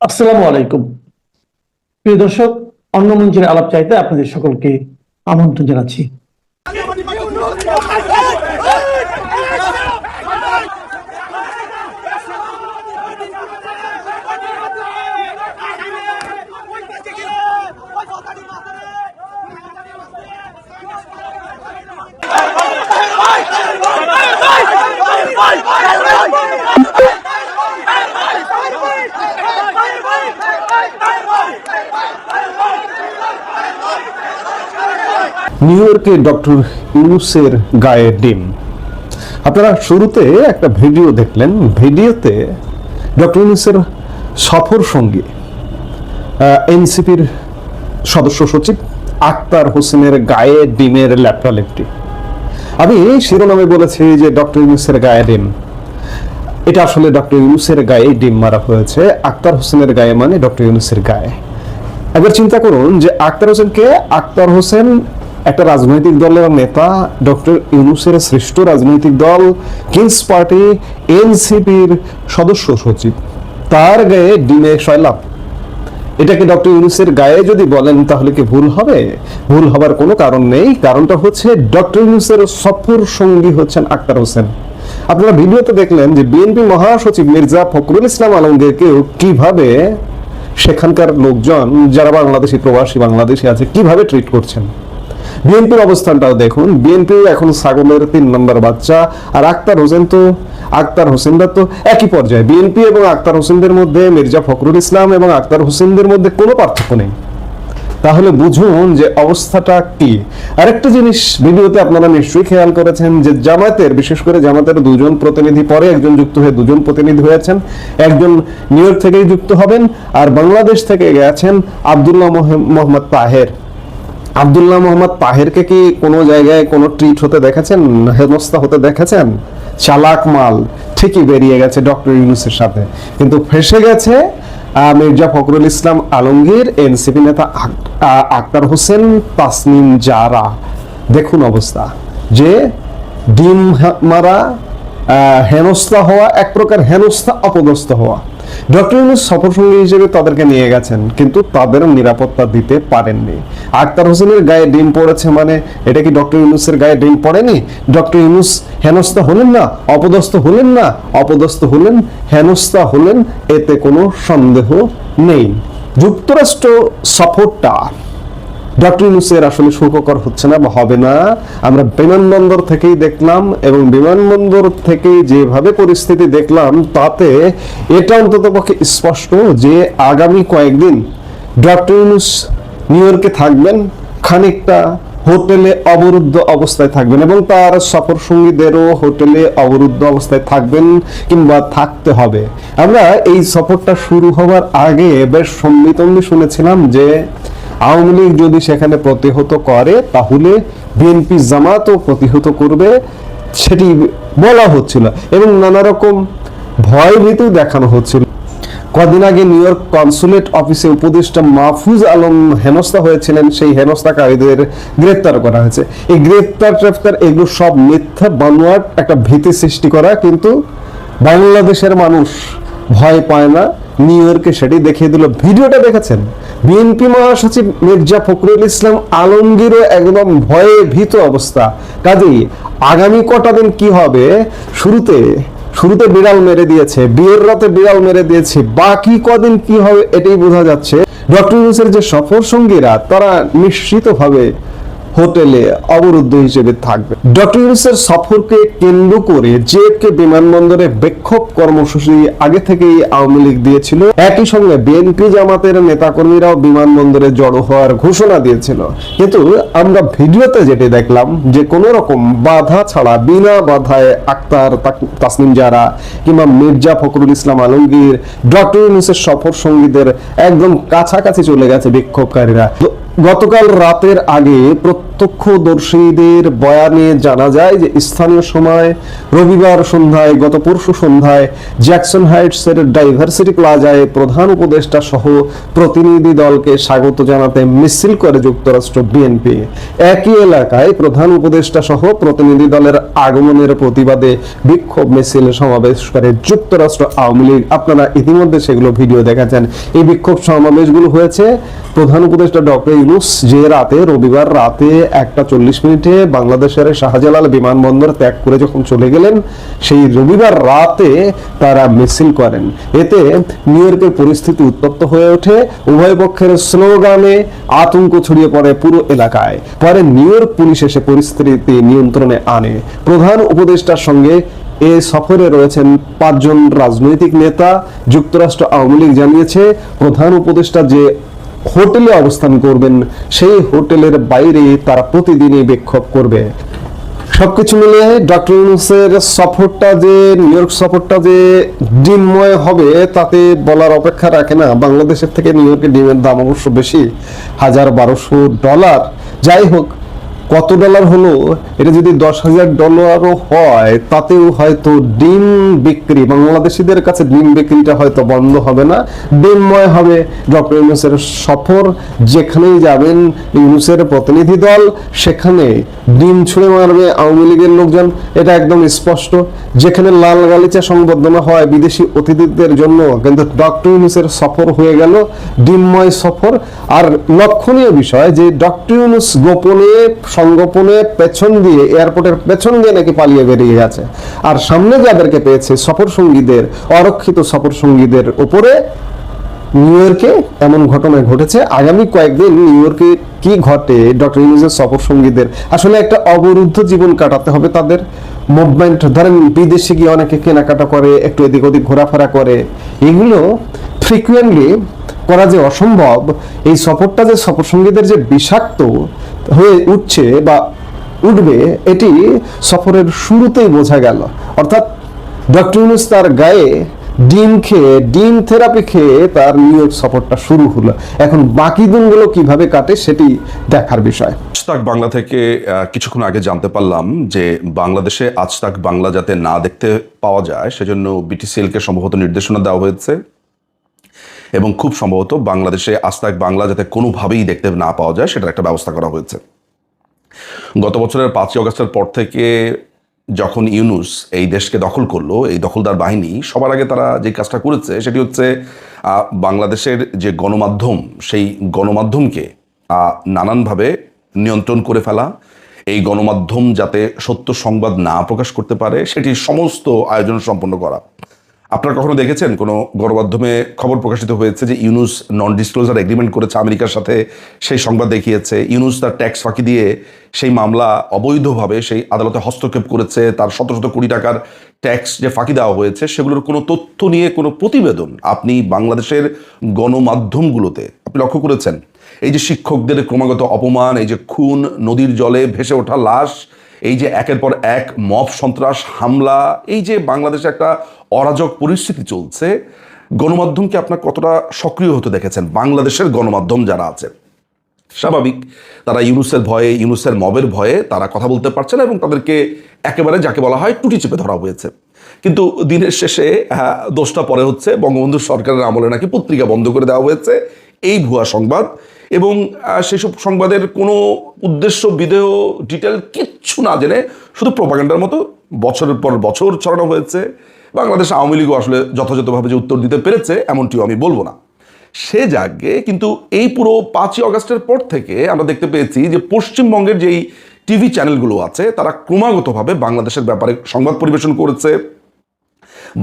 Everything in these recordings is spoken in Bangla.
আসসালামু আলাইকুম প্রিয় দর্শক অন্য মঞ্চের আলাপ চাইতে আপনাদের সকলকে আমন্ত্রণ জানাচ্ছি নিউ ইয়র্কে ডক্টর ইউনুসের গায়ে ডিম। আপনারা শুরুতে একটা ভিডিও দেখলেন। ভিডিওতে ডক্টর ইউনুসের সফর সঙ্গী এনসিপির সদস্য সচিব আক্তার হোসেনের গায়ে ডিমের ল্যাপটালেপটি আমি শিরোনামে বলেছি যে ডক্টর ইউনুসের গায়ে ডিম। এটা আসলে ডক্টর ইউনুসের গায়ে ডিম মারা হয়েছে। আক্তার হোসেনের গায়ে মানে ডক্টর ইউনুসের গায়ে। একবার চিন্তা করুন যে আক্তার হোসেনকে আক্তার হোসেন একটা রাজনৈতিক দলের নেতা ডক্টর ইউনুসের শ্রেষ্ঠ রাজনৈতিক দল কিংস পার্টি, এনসিপির সদস্য সচিব। তার গায়ে ডিমে সয়লাভ এটাকে ডক্টর ইউনুসের গায়ে যদি বলেন তাহলে কি ভুল হবে? ভুল হবার কোনো কারণ নেই। কারণটা হচ্ছে ডক্টর ইউনুসের সফর সঙ্গী হচ্ছেন আক্তার হোসেন। আপনারা ভিডিওতে দেখলেন যে বিএনপি মহাসচিব মির্জা ফখরুল ইসলাম আলমগীরকেও কীভাবে সেখানকার লোকজন, যারা বাংলাদেশি প্রবাসী, বাংলাদেশি আছে, কীভাবে ট্রিট করছেন? বিএনপির অবস্থানটাও দেখুন। বিএনপি এখন ছাগলের তিন নম্বর বাচ্চা। আর আক্তার হোসেন তো আক্তার হোসেনরা তো একই পর্যায়ে। বিএনপি এবং আক্তার হোসেনদের মধ্যে মির্জা ফখরুল ইসলাম এবং আক্তার হোসেনদের মধ্যে কোনো পার্থক্য নেই। তাহলে বুঝুন যে অবস্থাটা কি। আরেকটা জিনিস ভিডিওতে আপনারা নিশ্চয়ই খেয়াল করেছেন যে জামাতের বিশেষ করে জামাতের দুজন প্রতিনিধি পরে একজন যুক্ত হয়ে দুজন প্রতিনিধি হয়েছেন। একজন নিউ ইয়র্ক থেকেই যুক্ত হবেন আর বাংলাদেশ থেকে গেছেন আবদুল্লাহ মোহ- মোহাম্মদ তাহের। আবদুল্লাহ মোহাম্মদ তাহেরকে কি কোনো জায়গায় কোনো ট্রিট হতে দেখেছেন? হেনস্থা হতে দেখেছেন? চালাক মাল, ঠিকই বেরিয়ে গেছে ডক্টর ইউনুসের সাথে। কিন্তু ফেসে গেছে মির্জা ফখরুল ইসলাম আলমগীর, এনসিপি নেতা আক্তার হোসেন তাসনিম জারা। দেখুন অবস্থা, যে ডিম মারা হেনস্থা হওয়া, এক প্রকার হেনস্থা, অপদস্থ হওয়া। ডক্টর ইউনুস সফরসঙ্গী হিসেবে তাদেরকে নিয়ে গেছেন, কিন্তু তাদের নিরাপত্তা দিতে পারেননি। আক্তার হোসেনের গায়ে ডিম পড়েছে মানে এটা কি ডক্টর ইউনুসের গায়ে ডিম পড়েনি? ডক্টর ইউনুস হেনস্থা হলেন না? অপদস্থ হলেন না? অপদস্থ হলেন, হেনস্থা হলেন, এতে কোনো সন্দেহ নেই। যুক্তরাষ্ট্র সফরটা ডক্টর ইউনুসের আসলে সুখকর হচ্ছে না বা হবে না। আমরা বিমানবন্দর থেকেই দেখলাম এবং বিমানবন্দর থেকে যেভাবে পরিস্থিতি দেখলাম, তাতে এটা অন্তত পক্ষে স্পষ্ট যে আগামী কয়েকদিন ডক্টর ইউনুস নিউ ইয়র্কে থাকবেন, খানিকটা হোটেলে অবরুদ্ধ অবস্থায় থাকবেন এবং তার সফর সঙ্গীদেরও হোটেলে অবরুদ্ধ অবস্থায় থাকবেন কিংবা থাকতে হবে। আমরা এই সফরটা শুরু হওয়ার আগে বেশ সম্মিতম্বি শুনেছিলাম যে আওয়ামী লীগ যদি সেখানে প্রতিহত করে, তাহলে বিএনপি জামাতও প্রতিহত করবে, সেটি বলা হচ্ছিল। এবং নানা রকম ভয় ভীতি দেখানো হচ্ছিল। কদিন আগে নিউ ইয়র্ক কনসুলেট অফিসে উপদেষ্টা মাহফুজ আলম হেনস্থা হয়েছিলেন, সেই হেনস্থাকারীদের গ্রেপ্তার করা হয়েছে। এই গ্রেপ্তার ট্রেপ্তার এগুলো সব মিথ্যা, বানোয়াট একটা ভীতি সৃষ্টি করা, কিন্তু বাংলাদেশের মানুষ ভয় পায় না। নিউ ইয়র্কে সেটি দেখিয়ে দিল। ভিডিওটা দেখেছেন? বিএনপি মহাসচিব মির্জা ফখরুল ইসলাম আলমগীরও একদম ভয়ে ভীত অবস্থা। কাজেই আগামী কটা দিন কি হবে? শুরুতে শুরুতে বিড়াল মেরে দিয়েছে, বিয়ের রাতে বিড়াল মেরে দিয়েছে, বাকি কদিন কি হবে এটাই বোঝা যাচ্ছে। ডক্টর ইউনুসের যে সফর সঙ্গীরা, তারা নিশ্চিতভাবে হোটেলে অবরুদ্ধ হিসেবে থাকবে। ডক্টর ইউনুসের সফরকে কেন্দ্র করে জেএফকে বিমানবন্দরে বিক্ষোভ কর্মসূচি আগে থেকেই আওয়ামী লীগ দিয়েছিল। একই সঙ্গে বিএনপি জামাতের নেতাকর্মীরাও বিমানবন্দরে জড়ো হওয়ার ঘোষণা দিয়েছিল। কিন্তু আমরা ভিডিওতে যেটি দেখলাম যে কোন রকম বাধা ছাড়া, বিনা বাধায় আক্তার তাসনিম জারা কিংবা মির্জা ফখরুল ইসলাম আলমগীর, ডক্টর ইউনুসের সফর সঙ্গীদের একদম কাছাকাছি চলে গেছে বিক্ষোভকারীরা। গতকাল রাতের আগে প্রত্যক্ষদর্শীদের বয়ানে জানা যায় যে স্থানীয় সময় রবিবার সন্ধ্যায়, গত পরশু সন্ধ্যায় জ্যাকসন হাইটসের ডাইভার্সিটি প্লাজায় প্রধান উপদেষ্টা সহ প্রতিনিধি দলকে স্বাগত জানাতে মিছিল করে যুক্তরাষ্ট্র বিএনপি একই এলাকায় প্রধান উপদেষ্টা সহ প্রতিনিধি দলের আগমনের প্রতিবাদে বিক্ষোভ মিছিল সমাবেশ করে যুক্তরাষ্ট্র আওয়ামী লীগ। আপনারা ইতিমধ্যে সেগুলো ভিডিও দেখেছেন। এই বিক্ষোভ সমাবেশগুলো হয়েছে। প্রধান উপদেষ্টা ডক্টর ইউনুস যে রাতে রবিবার রাতে একটা চল্লিশ মিনিটে বাংলাদেশের শাহজালাল বিমানবন্দর ত্যাগ করে যখন চলে গেলেন, সেই রবিবার রাতে তারা মিছিল করেন। এতে নিউ ইয়র্কের পরিস্থিতি উত্তপ্ত হয়ে ওঠে। উভয় পক্ষের স্লোগানে আতঙ্ক ছড়িয়ে পড়ে পুরো এলাকায়। পরে নিউ ইয়র্ক পুলিশ এসে পরিস্থিতি নিয়ন্ত্রণে আনে। প্রধান উপদেষ্টার সঙ্গে এ সফরে রয়েছেন পাঁচজন রাজনৈতিক নেতা। যুক্তরাষ্ট্র আওয়ামী লীগ জানিয়েছে, প্রধান উপদেষ্টা যে হোটেলে অবস্থান করবেন, সেই হোটেলের বাইরে তারা প্রতিদিনই বিক্ষোভ করবে। সবকিছু মিলে ডক্টর ইউনুসের সফরটা যে, নিউ ইয়র্ক সফরটা যে ডিমময় হবে, তাতে বলার অপেক্ষা রাখে না। বাংলাদেশের থেকে নিউ ইয়র্কের ডিমের দাম অবশ্য বেশি, হাজার বারোশো ডলার। যাই হোক কত ডলার হলো? এটা যদি দশ হাজার ডলারও হয়, তাতেও হয়তো ডিম বিক্রি, বাংলাদেশিদের কাছে ডিম বিক্রিটা হয়তো বন্ধ হবে না। ডিমময় হবে। ডক্টর ইউনুসের সফর, যেখানেই যাবেন, ইউনুসের প্রতিনিধি দল, সেখানে ডিম ছুঁড়ে মারবে আওয়ামী লীগের লোকজন। এটা একদম স্পষ্ট। যেখানে লাল গালিচা সংবর্ধনা হয় বিদেশি অতিথিদের জন্য, কিন্তু ডক্টর ইউনুসের সফর হয়ে গেল ডিমময় সফর। আর লক্ষণীয় বিষয় যে, ডক্টর ইউনুস গোপনে সংগোপনে পেছন দিয়ে, এয়ারপোর্টের পেছন দিয়ে নাকি পালিয়ে বেরিয়ে গেছে। আর সামনে যাদেরকে পেয়েছে সফর সঙ্গীদের, অরক্ষিত সফর সঙ্গীদের উপরে, নিউ ইয়র্কে এমন ঘটনা ঘটেছে। আগামী কয়েকদিন নিউ ইয়র্কে কি ঘটে, ডক্টর ইউনুসের সফর সঙ্গীদের? আসলে একটা অবরুদ্ধ জীবন কাটাতে হবে তাদের। মুভমেন্ট, ধরেন বিদেশে গিয়ে অনেকে কেনাকাটা করে, একটু এদিক ওদিক ঘোরাফেরা করে। এগুলো ফ্রিকুয়েন্টলি করা যে অসম্ভব, এই সফরটা যে সফর সঙ্গীদের যে বিষাক্ত হয়ে উঠছে বা উঠবে, এটি সফরের শুরুতেই বোঝা গেল। অর্থাৎ ডক্টর ইউনুস তার গায়ে ডিম খেয়ে, ডিম থেরাপি খেয়ে তার নিউ ইয়র্ক সফরটা শুরু হলো। এখন বাকি দিনগুলো কীভাবে কাটে সেটি দেখার বিষয়। আজতাক বাংলা থেকে কিছুক্ষণ আগে জানতে পারলাম যে বাংলাদেশে আজতাক বাংলা যাতে না দেখতে পাওয়া যায়, সেজন্য বিটিসিএলকে সম্ভবত নির্দেশনা দেওয়া হয়েছে। এবং খুব সম্ভবত বাংলাদেশে আস্তাক বাংলা যাতে কোনোভাবেই দেখতে না পাওয়া যায়, সেটার একটা ব্যবস্থা করা হয়েছে। গত বছরের পাঁচই অগস্টের পর থেকে যখন ইউনুস এই দেশকে দখল করল, এই দখলদার বাহিনী, সবার আগে তারা যে কাজটা করেছে, সেটি হচ্ছে বাংলাদেশের যে গণমাধ্যম, সেই গণমাধ্যমকে নানানভাবে নিয়ন্ত্রণ করে ফেলা, এই গণমাধ্যম যাতে সত্য সংবাদ না প্রকাশ করতে পারে সেটি সমস্ত আয়োজন সম্পন্ন করা। আপনারা কখনো দেখেছেন কোনো গণমাধ্যমে খবর প্রকাশিত হয়েছে যে ইউনুস নন ডিসক্লোজার এগ্রিমেন্ট করেছে আমেরিকার সাথে? সেই সংবাদ দেখিয়েছে। ইউনুস তার ট্যাক্স ফাঁকি দিয়ে সেই মামলা অবৈধভাবে সেই আদালতে হস্তক্ষেপ করেছে। তার শত শত কোটি টাকার ট্যাক্স যে ফাঁকি দেওয়া হয়েছে, সেগুলোর কোনো তথ্য নিয়ে কোনো প্রতিবেদন আপনি বাংলাদেশের গণমাধ্যমগুলোতে আপনি লক্ষ্য করেছেন? এই যে শিক্ষকদের ক্রমাগত অপমান, এই যে খুন, নদীর জলে ভেসে ওঠা লাশ এই যে একের পর এক মব সন্ত্রাস হামলা এই যে বাংলাদেশে একটা অরাজক পরিস্থিতি চলছে গণমাধ্যমকে আপনার কতটা সক্রিয় হতে দেখেছেন? বাংলাদেশের গণমাধ্যম যারা আছে স্বাভাবিক তারা ইউনুসের ভয়ে ইউনুসের মবের ভয়ে তারা কথা বলতে পারছে না এবং তাদেরকে একেবারে যাকে বলা হয় টুটি চেপে ধরা হয়েছে। কিন্তু দিনের শেষে হ্যাঁ, দোষটা পরে হচ্ছে বঙ্গবন্ধু সরকারের আমলে নাকি পত্রিকা বন্ধ করে দেওয়া হয়েছে। এই ভুয়া সংবাদ এবং সেসব সংবাদের কোনো উদ্দেশ্য বিধেয় ডিটেল কিচ্ছু না জেনে শুধু প্রপাগান্ডার মতো বছরের পর বছর ছড়ানো হয়েছে। বাংলাদেশ আওয়ামী লীগও আসলে যথাযথভাবে যে উত্তর দিতে পেরেছে, এমনটিও আমি বলব না। সে জাগে কিন্তু এই পুরো পাঁচই অগস্টের পর থেকে আমরা দেখতে পেয়েছি যে পশ্চিমবঙ্গের যেই টিভি চ্যানেলগুলো আছে, তারা ক্রমাগতভাবে বাংলাদেশের ব্যাপারে সংবাদ পরিবেশন করেছে।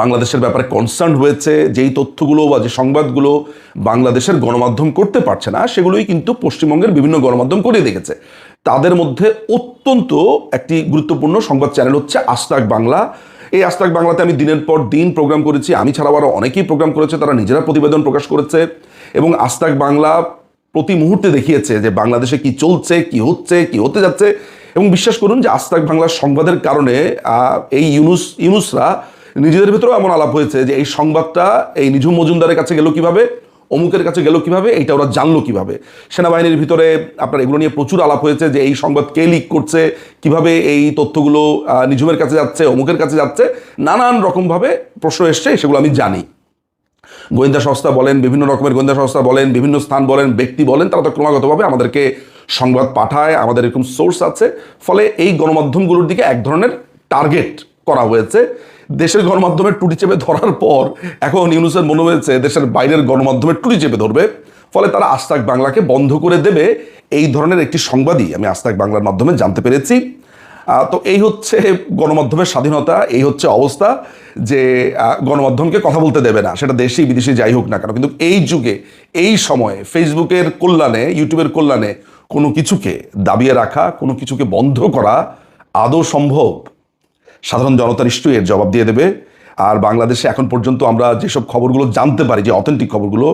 বাংলাদেশের ব্যাপারে কনসার্ন হয়েছে, যেই তথ্যগুলো বা যে সংবাদগুলো বাংলাদেশের গণমাধ্যম করতে পারছে না, সেগুলোই কিন্তু পশ্চিমবঙ্গের বিভিন্ন গণমাধ্যম করে দেখেছে। তাদের মধ্যে অত্যন্ত একটি গুরুত্বপূর্ণ সংবাদ চ্যানেল হচ্ছে আস্তাক বাংলা। এই আস্তাক বাংলাতে আমি দিনের পর দিন প্রোগ্রাম করেছি, আমি ছাড়াও আরও অনেকেই প্রোগ্রাম করেছে, তারা নিজেরা প্রতিবেদন প্রকাশ করেছে এবং আস্তাক বাংলা প্রতি মুহূর্তে দেখিয়েছে যে বাংলাদেশে কি চলছে, কি হচ্ছে, কি হতে যাচ্ছে এবং বিশ্বাস করুন যে আস্তাক বাংলার সংবাদের কারণে এই ইউনুস, ইউনুসরা নিজেদের ভেতরেও এমন আলাপ হয়েছে যে এই সংবাদটা এই নিঝুম মজুমদারের কাছে গেল কীভাবে, অমুকের কাছে গেল কীভাবে, এইটা ওরা জানলো কীভাবে। সেনাবাহিনীর ভিতরে আপনার এগুলো নিয়ে প্রচুর আলাপ হয়েছে যে এই সংবাদ কে লিক করছে, কীভাবে এই তথ্যগুলো নিঝুমের কাছে যাচ্ছে, অমুকের কাছে যাচ্ছে, নানান রকমভাবে প্রশ্ন এসছে, সেগুলো আমি জানি। গোয়েন্দা সংস্থা বলেন, বিভিন্ন রকমের গোয়েন্দা সংস্থা বলেন, বিভিন্ন স্থান বলেন, ব্যক্তি বলেন, তারা তো ক্রমাগতভাবে আমাদেরকে সংবাদ পাঠায়, আমাদের এরকম সোর্স আছে। ফলে এই গণমাধ্যমগুলোর দিকে এক ধরনের টার্গেট করা হয়েছে। দেশের গণমাধ্যমের টুটি চেপে ধরার পর এখন ইউনুসের মনে হয়েছে দেশের বাইরের গণমাধ্যমের টুটি চেপে ধরবে। ফলে তারা আস্তাক বাংলাকে বন্ধ করে দেবে। এই ধরনের একটি সংবাদই আমি আস্তাক বাংলার মাধ্যমে জানতে পেরেছি। তো এই হচ্ছে গণমাধ্যমের স্বাধীনতা, এই হচ্ছে অবস্থা যে গণমাধ্যমকে কথা বলতে দেবে না। সেটা দেশি বিদেশি যাই হোক না কেন। কিন্তু এই যুগে, এই সময়ে ফেসবুকের কল্যাণে, ইউটিউবের কল্যাণে কোনো কিছুকে দাবিয়ে রাখা, কোনো কিছুকে বন্ধ করা আদৌ সম্ভব? সাধারণ জনতা নিশ্চয়ই এর জবাব দিয়ে দেবে। আর বাংলাদেশে এখন পর্যন্ত আমরা যেসব খবরগুলো জানতে পারি, যে অথেন্টিক খবরগুলো